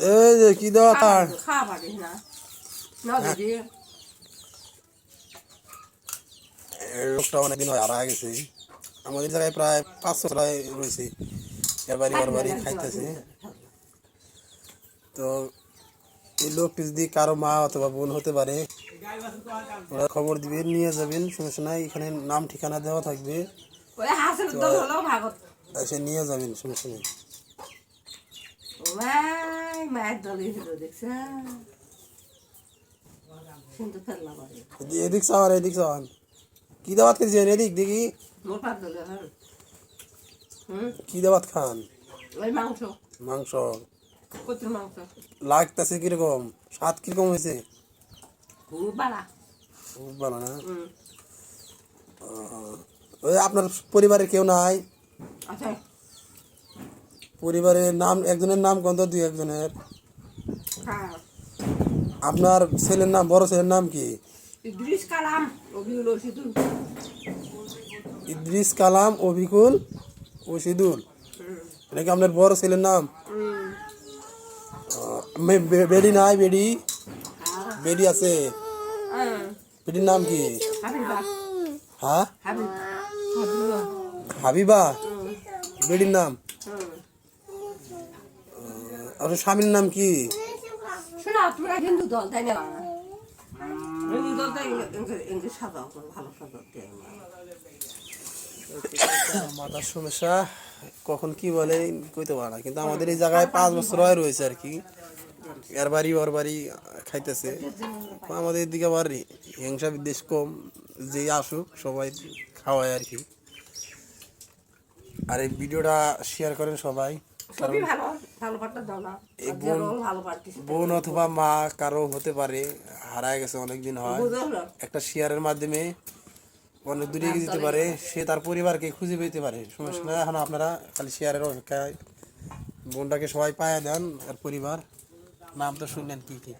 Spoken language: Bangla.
এই যে কি দেওয়া তার? খাওয়া পারিস না। না দিদি লোকটা অনেকদিন হয় হারা গেছে। আমাদের জায়গায় প্রায় পাঁচশো প্রায় রয়েছে। বাড়ি ওর বাড়ি খাইতেছে। তো এই লোকটি যদি কারও মা অথবা বোন হতে পারে। ওরা খবর দিবেন নিয়ে যাবেন সমস্যা নাই এখানে নাম ঠিকানা দেওয়া থাকবে। এসে নিয়ে যাবেন সমস্যা নেই মায়ের দল এসেছিল দেখছ কিন্তু ফেললাম এদিক কি খেয়েছেন? এদিক দেখি। দলে হ্যাঁ। কি খান? ওই মাংস। মাংস। কচুর মাংস। লাগতেছে কীরকম? স্বাদ কীরকম হয়েছে? খুব বাড়া খুব ভালো না? ওই আপনার পরিবারের কেউ নাই? আচ্ছা পরিবারের নাম একজনের নাম কত দুই একজনের। হ্যাঁ। আপনার ছেলের নাম বড় ছেলের নাম কি? ইদ্রিস কালাম অভিউল ওষুধ ইদ্রিস কালাম অবিকুল ও এটা কি আপনার বড় ছেলের নাম? বেডি নাই বেডি? হ্যাঁ। বেডি আছে। হ্যাঁ। বেডির নাম কি? হ্যাঁ? হাবিবা। বেডির নাম? আপনার স্বামীর নাম কি? শোনা তোমরা হিন্দু দল তাই না? হিন্দু ইংলিশ সাজাও ভালো সাজাও দেয় মাথার সমস্যা কখন কি বলে কইতে পারে না কিন্তু আমাদের এই জায়গায় পাঁচ বছর হয় রয়েছে আর কি। এর বাড়ি ওর বাড়ি খাইতেছে। আমাদের এদিকে আবার হিংসা বিদ্বেষ কম যে আসুক সবাই খাওয়ায় আর কি। আর এই ভিডিওটা শেয়ার করেন সবাই সবই বোন- অথবা মা কারও হতে পারে হারায় গেছে অনেকদিন হয়। একটা শেয়ারের মাধ্যমে অনেক দূরে এগিয়ে যেতে পারে সে তার পরিবারকে খুঁজে পেতে পারে। সমস্যা না এখন আপনারা খালি শেয়ারের অপেক্ষায়। বোনটাকে সবাই পায়ে দেন আর পরিবার। নাম তো শুনলেন কি কি?